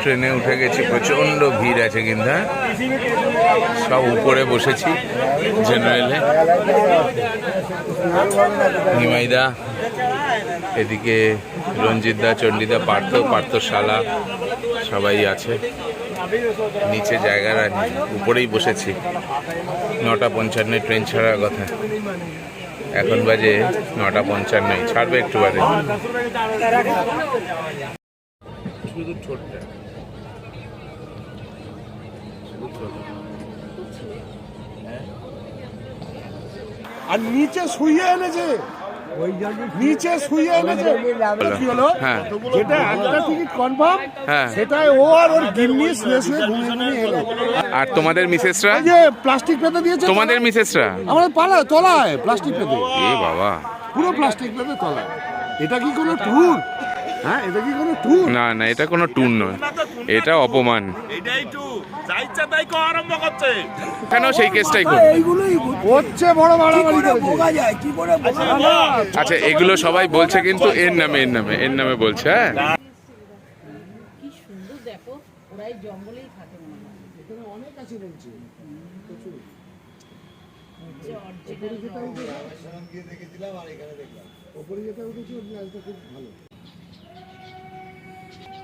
ট্রেনে উঠে গেছি, প্রচণ্ড ভিড় আছে কিন্তু হ্যাঁ? সব উপরে বসেছি জেনারেলে নিমাইদা, এদিকে রঞ্জিতদা চণ্ডীদা পার্থ, পার্থশালা, সবাই আছে। নিচে জায়গা রাখি উপরেই বসেছি। নটা পঞ্চান্ন ট্রেন ছাড়ার কথা। এখন বাজে নটা পঞ্চান্নই, ছাড়বে একটু বাদে। শুধু ছোটটা শুধু ছোট আর নিচে শুয়ে এনেছে। নিচে শুয়ে এনেছে। কি হলো? হ্যাঁ। যেটা একটা টিকিট কনফার্ম হ্যাঁ। সেটাই ও আর ওর গিন্নি শুয়ে শুয়ে ঘুমিয়ে ঘুমিয়ে এলো। আর তোমাদের মিসেসরা? যে প্লাস্টিক পেতে দিয়েছে তোমাদের মিসেসরা? আমাদের পালায় তলায় প্লাস্টিক পেতে। এ বাবা। পুরো প্লাস্টিক পেতে তলায়। এটা কি কোনো ট্যুর হ্যাঁ এটা কি কোনো ট্যুর না না এটা কোনো ট্যুর নয়। এটা অপমান। এটাই টু যা ইচ্ছা তাই কো আরম্ভ করছে। কেন সেই কেসটাই করবে? হচ্ছে বড় বাড়াবাড়ি করেছে আচ্ছা এগুলো সবাই বলছে কিন্তু এর নামে এর নামে এর নামে বলছে হ্যাঁ? কি সুন্দর দেখো ওরা এই জঙ্গলেই থাকে মনে হয়। অনেক আছে বলছে। জঙ্গল। ওপরে যেটা উঠেছে ওর খুব ভালো।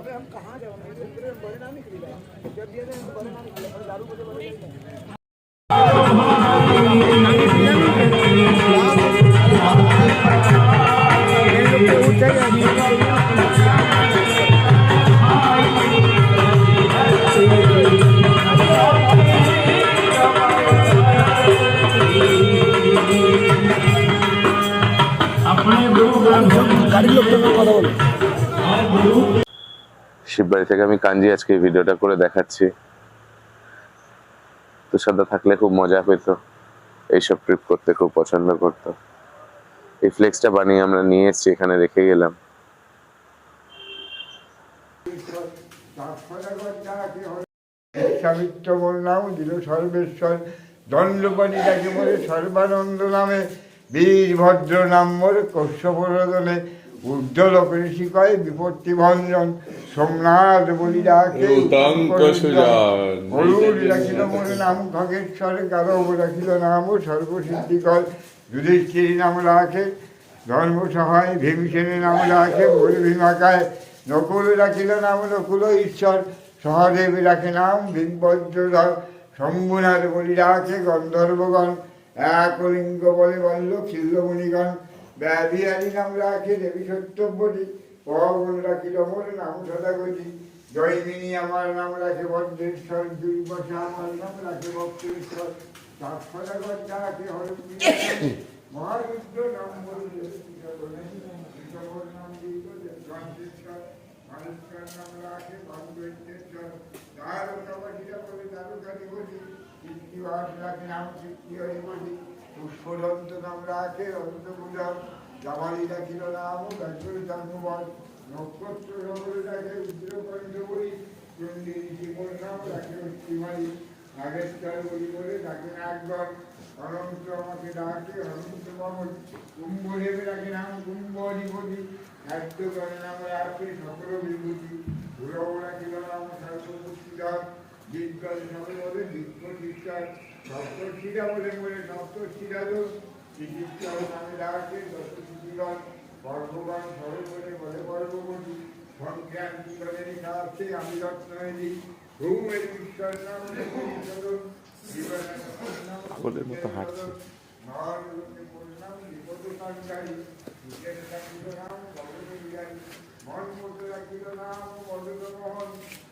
अबे हम कहाँ जाओ? बड़े ना निकलेगा जब दिए ये बड़े नाम निकले दारू बड़े बड़े শিববাড়ি থেকে আমি কাঞ্জি আজকে ভিডিওটা করে দেখাচ্ছি। তুষারদা থাকলে খুব মজা পেত এইসব ট্রিপ করতে, খুব পছন্দ করত। এই ফ্লেক্সটা বানিয়ে আমরা নিয়ে এসেছি, এখানে রেখে গেলাম। বলে সর্বানন্দ নামে, বীরভদ্র নাম মোরে কশ্যপরদনে উর্ধ্বলোক ঋষি কয় বিপত্তি ভঞ্জন সোমনাথ বলি ডাকে হরুর রাখিল মোরে নাম খগেশ্বর গারব রাখিল নাম সর্বসিদ্ধিকর যুধিষ্ঠির নাম রাখে ধর্ম সহায় ভীমসেনের নাম রাখে বলে ভীমাকায় নকুল রাখিল নাম নকুল ঈশ্বর সহদেব রাখে নাম ভীমভদ্রধর। শম্ভুনাথ বলি রাখে গন্ধর্বগণ একলিঙ্গ বলে বলল খিল্লমণিগণ ব্যাধিয়ারি নাম রাখে দেবী সত্যব্যটি পবন রাখিল মোর নাম সদাগতি জয়মিনী আমার নাম রাখে বদ্রেশ্বর দুর্বশা আমার নাম রাখে ভক্তেশ্বর সদাগত রাখে হরপ্রিয়। মহারুদ্র নাম বললে নাম গন্ধেশ্বর মানুষকার নাম রাখে গন্ধেশ্বর দ্বারকাবাসীরা বলে দ্বারকারি বলি রাখে নাম কৃত্তি হরি বলি পুষ্পদন্ত নাম রাখে নাম ব্যাকুল জন্মবন নক্ষত্র সকল রাখে উদ্রকণ্ঠ বলি চন্ডী জীবন নাম রাখে নাগগণ অনন্ত আমাকে ডাকে অনন্ত মহল কুম্ভ দেবে ডাকে নাম কুম্ভ অধিপতি খাদ্য করে নাম রাখে সকল বিভূতি ধুরব রাখিল নাম সর্বপুষ্টিধর বিজ্ঞান নামে বলে বিজ্ঞ বিজ্ঞান সপ্তশিরা বলে বলে সপ্তশিরারও বিজ্ঞান নামে ডাকে সপ্তশিরান বর্গবান সরল বলে বলে বর্গবতী সংখ্যান আমি মন মতো রাখিল নাম বদল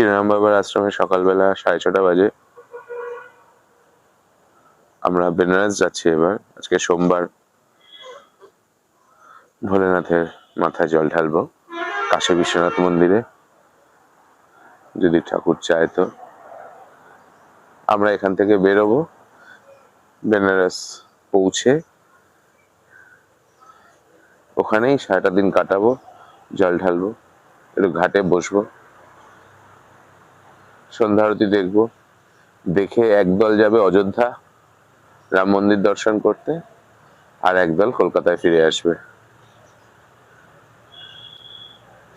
কিরণ বাবার আশ্রমে সকালবেলা সাড়ে ছটা বাজে? আমরা বেনারস যাচ্ছি এবার। আজকে সোমবার ভোলেনাথের মাথায় জল ঢালবো। কাশী বিশ্বনাথ মন্দিরে। যদি ঠাকুর চায় তো। আমরা এখান থেকে বেরোবো। বেনারস পৌঁছে ওখানেই সারাটা দিন কাটাবো, জল ঢালবো, একটু ঘাটে বসবো। সন্ধ্যা আরতি দেখব। দেখে একদল যাবে অযোধ্যা, রাম মন্দির দর্শন করতে, আর একদল কলকাতায় ফিরে আসবে।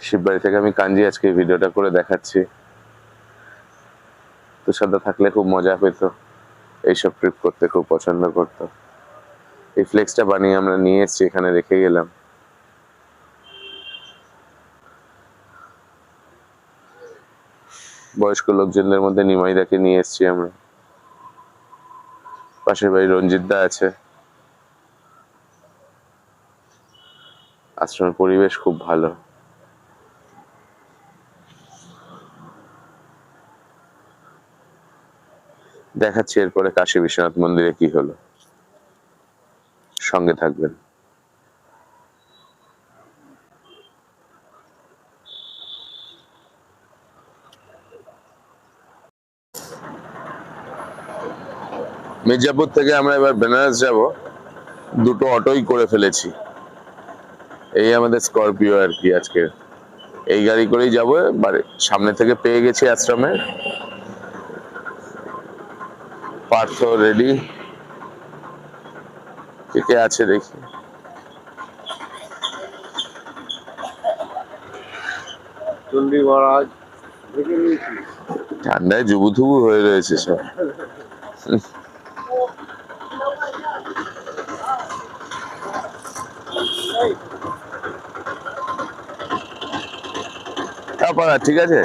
শিববাড়ি থেকে আমি কাঞ্জি আজকে ভিডিওটা করে দেখাচ্ছি। তুষারদা থাকলে খুব মজা পেত এইসব ট্রিপ করতে খুব পছন্দ করতো। এই ফ্লেক্সটা বানিয়ে আমরা নিয়ে এসেছি, এখানে রেখে গেলাম। বয়স্ক লোকজনদের মধ্যে নিমাইদাকে নিয়ে এসেছি আমরা। পাশের বাড়ি রঞ্জিত দা আছে। আশ্রমের পরিবেশ খুব ভালো। দেখাচ্ছি এরপরে কাশী বিশ্বনাথ মন্দিরে কি হলো। সঙ্গে থাকবেন। মির্জাপুর থেকে আমরা এবার বেনারস যাব। দুটো অটোই করে ফেলেছি। এই আমাদের স্করপিও আর কি আজকে। এই গাড়ি করেই যাব বাড়ি সামনে থেকে পেয়ে গেছি আশ্রমে। পার্থ রেডি। কে কে আছে দেখি। চন্ডী মহারাজ। ঠান্ডায় জুবুথুবু হয়ে রয়েছে সব। আছে? ঠিক আছে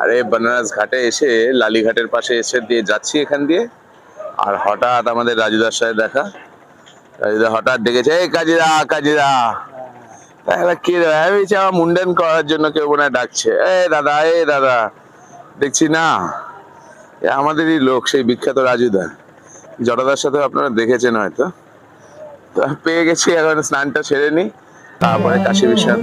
আরে বেনারস ঘাটে এসে লালিঘাটের পাশে এসে দিয়ে যাচ্ছি এখান দিয়ে। আর হঠাৎ আমাদের রাজুদার সাথে দেখা। রাজুদা হঠাৎ ডেকেছে, এই কাজিরা কাজিরা কি আমার মুন্ডন করার জন্য কেউ মনে ডাকছে। এ দাদা এ দাদা, দেখছি না। আমাদেরই লোক, সেই বিখ্যাত রাজুদা। জটাদার সাথে আপনারা দেখেছেন হয়তো। পেয়ে গেছি, এখন স্নানটা সেরে নি তারপরে কাশী বিশ্বনাথ।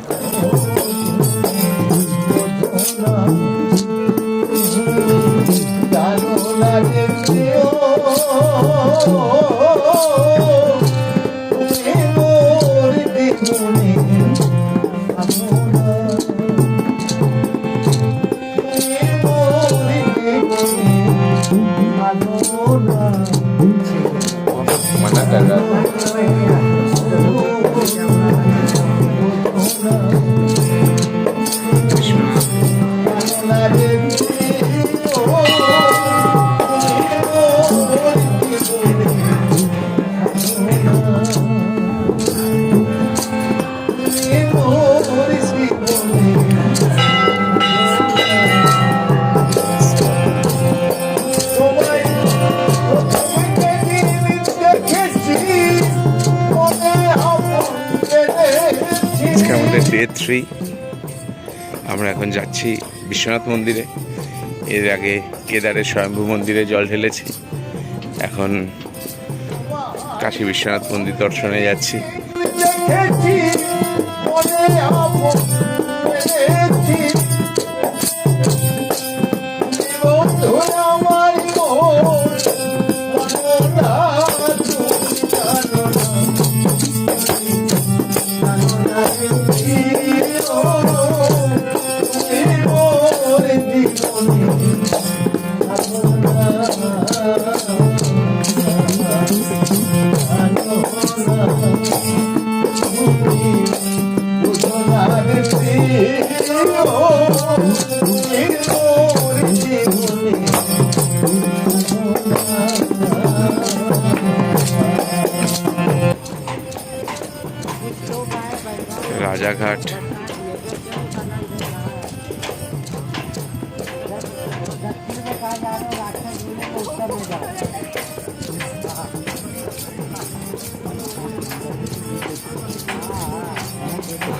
ডে থ্রি আমরা এখন যাচ্ছি বিশ্বনাথ মন্দিরে। এর আগে কেদারের স্বয়ম্ভু মন্দিরে জল ঢেলেছি। এখন কাশী বিশ্বনাথ মন্দির দর্শনে যাচ্ছি।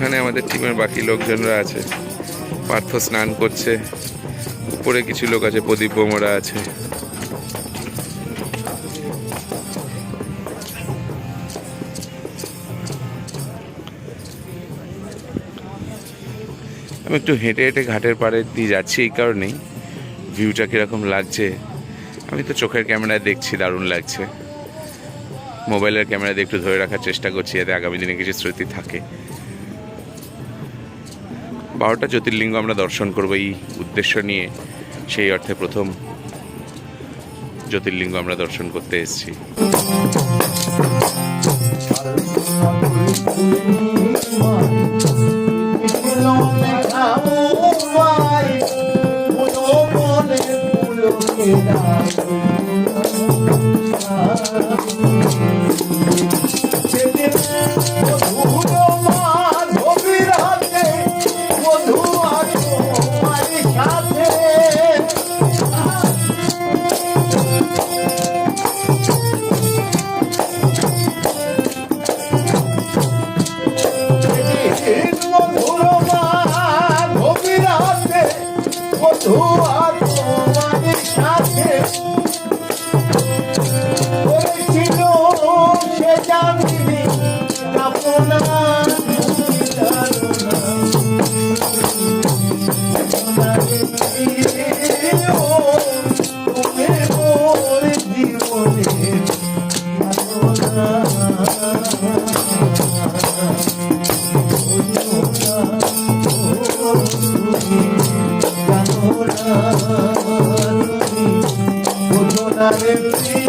ওখানে আমাদের টিমের বাকি লোকজনরা আছে। পার্থ স্নান করছে। উপরে কিছু লোক আছে, প্রদীপ বোমরা আছে। আমি একটু হেঁটে হেঁটে ঘাটের পাড়ে দিয়ে যাচ্ছি, এই কারণেই। ভিউটা কীরকম লাগছে? আমি তো চোখের ক্যামেরায় দেখছি, দারুণ লাগছে। মোবাইলের ক্যামেরা দিয়ে একটু ধরে রাখার চেষ্টা করছি, যাতে আগামী দিনে কিছু স্মৃতি থাকে। বারোটা জ্যোতির্লিঙ্গ আমরা দর্শন করব এই উদ্দেশ্য নিয়ে। সেই অর্থে প্রথম জ্যোতির্লিঙ্গ আমরা দর্শন করতে এসেছি। সাথে Hallelujah.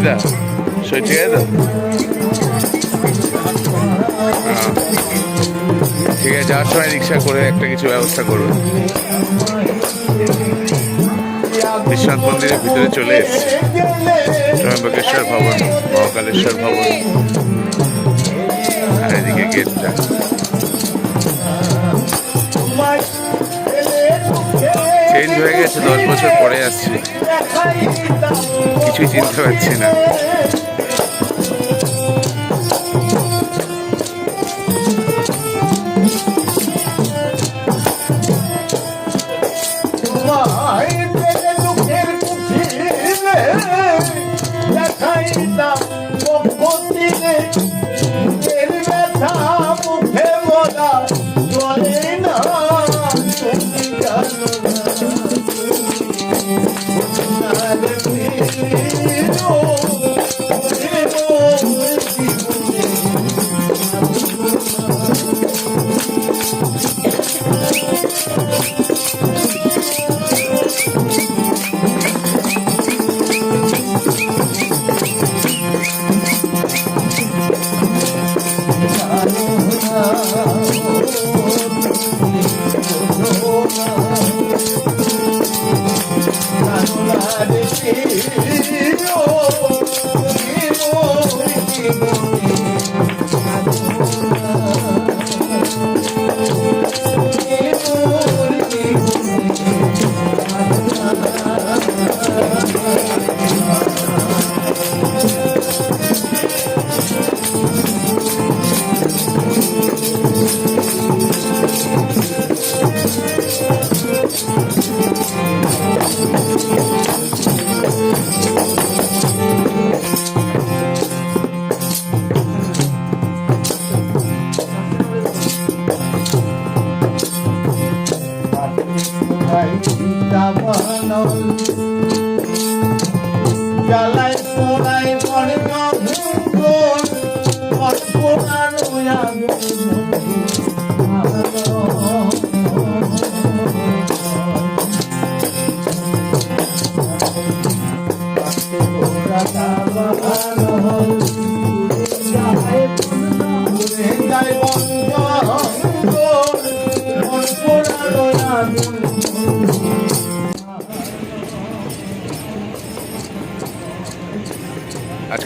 সুজিতা সই ঠিক আছে তো। ঠিক আছে যাওয়ার সময় রিক্সা করে একটা কিছু ব্যবস্থা করবে বিশ্বনাথ মন্দিরের ভিতরে চলে এসেছি ত্রয়ম্বকেশ্বর ভবন মহাকালেশ্বর ভবন। আর এদিকে গেটটা। হয়ে গেছে দশ বছর পরে আসছে। কিছুই চিনতে পারছি না। Ya la es por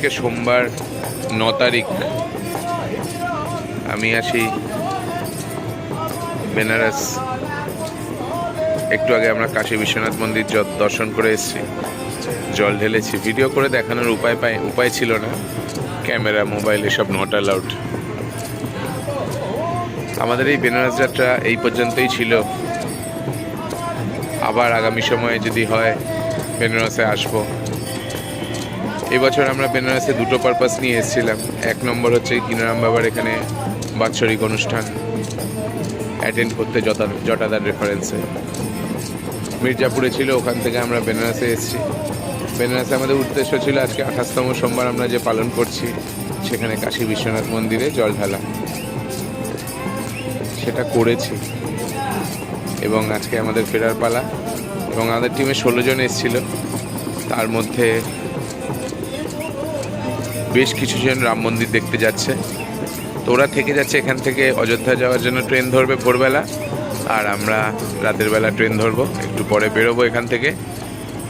আজকে সোমবার ন তারিখ আমি আসি বেনারস। একটু আগে আমরা কাশী বিশ্বনাথ মন্দির দর্শন করে এসেছি। জল ঢেলেছি। ভিডিও করে দেখানোর উপায় পাই উপায় ছিল না। ক্যামেরা, মোবাইল এসব নট অ্যালাউড আমাদের এই বেনারস যাত্রা এই পর্যন্তই ছিল। আবার আগামী সময়ে যদি হয়, বেনারসে আসব। এবছর আমরা বেনারসে দুটো পারপাস নিয়ে এসেছিলাম। এক নম্বর হচ্ছে কিনারাম বাবার এখানে বাৎসরিক অনুষ্ঠান অ্যাটেন্ড করতে জটা জটাদার রেফারেন্সে মির্জাপুরে ছিল, ওখান থেকে আমরা বেনারসে এসেছি। বেনারসে আমাদের উদ্দেশ্য ছিল আজকে আঠাশতম সোমবার আমরা যে পালন করছি, সেখানে কাশী বিশ্বনাথ মন্দিরে জল ঢালা। সেটা করেছি। এবং আজকে আমাদের ফেরার পালা। এবং আমাদের টিমে ষোলো জন এসেছিল। তার মধ্যে বেশ কিছু জন রাম মন্দির দেখতে যাচ্ছে। তো ওরা থেকে যাচ্ছে এখান থেকে অযোধ্যা যাওয়ার জন্য ট্রেন ধরবে ভোরবেলা। আর আমরা রাতের বেলা ট্রেন ধরবো। একটু পরে বেরোবো এখান থেকে।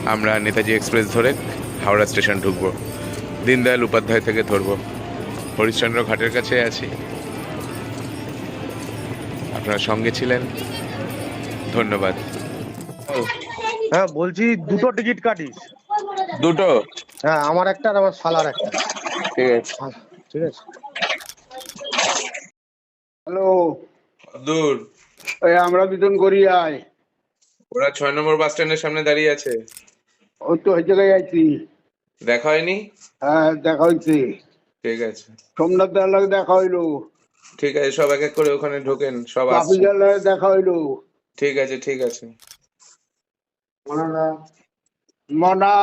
আমরা নেতাজি এক্সপ্রেস ধরে হাওড়া স্টেশন ঢুকবো। দীনদয়াল উপাধ্যায় থেকে ধরবো। হরিশ্চন্দ্র ঘাটের কাছে আছি। আপনারা সঙ্গে ছিলেন। ধন্যবাদ। হ্যাঁ বলছি দুটো টিকিট কাটিস। দুটো? হ্যাঁ আমার একটা আর আমার শালার একটা। ঠিক আছে। ঠিক আছে। হ্যালো। দূর ওই আমরা বিতন করি আয়। ওরা ছয় নম্বর বাস স্ট্যান্ডের সামনে দাঁড়িয়ে আছে। ওই তো ওই জায়গায় আছি। দেখা হয়নি? হ্যাঁ দেখা হয়েছে। ঠিক আছে। সোমনাথ দালাকে দেখা হইল। ঠিক আছে সব এক এক করে ওখানে ঢোকেন সব আসছে। দেখা হইল। ঠিক আছে ঠিক আছে। মনা।